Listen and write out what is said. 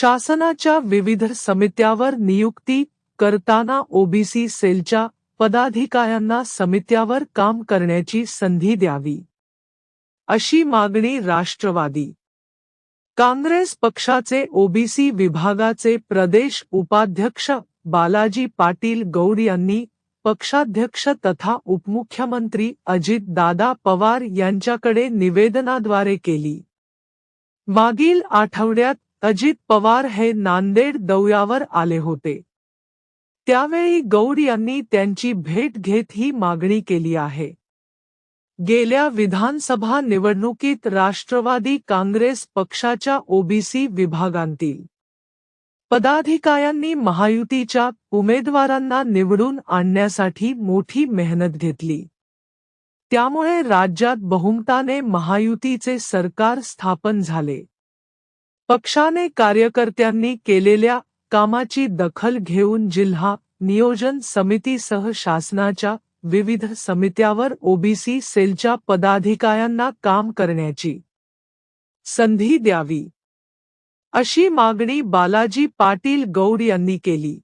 शासनाच्या विविध समित्यावर नियुक्ती करताना ओबीसी सेलच्या पदाधिकाऱ्यांना समित्यावर काम करण्याची संधी द्यावी. अशी मागणी राष्ट्रवादी काँग्रेस पक्षाचे ओबीसी विभागाचे प्रदेश उपाध्यक्ष बालाजी पाटील गौड यांनी पक्षाध्यक्ष तथा उपमुख्यमंत्री अजित दादा पवार यांच्याकडे निवेदनाद्वारे केली. मागील आठवड्यात अजित पवार हे नांदेड दौऱ्यावर आले होते. त्यावेळी गौड यांनी त्यांची भेट घेत ही मागणी केली आहे. गेल्या विधानसभा निवडणुकीत राष्ट्रवादी काँग्रेस पक्षाच्या ओबीसी विभागांतील पदाधिकाऱ्यांनी महायुतीच्या उमेदवारांना निवडून आणण्यासाठी मोठी मेहनत घेतली. त्यामुळे राज्यात बहुमताने महायुतीचे सरकार स्थापन झाले. पक्षाने कार्यकर्त्यांनी केलेल्या कामाची दखल घेऊन जिल्हा नियोजन समितीसह शासनाच्या विविध समित्यावर ओबीसी सेलच्या पदाधिकाऱ्यांना काम करण्याची संधी द्यावी अशी मागणी बालाजी पाटील गौड यांनी केली.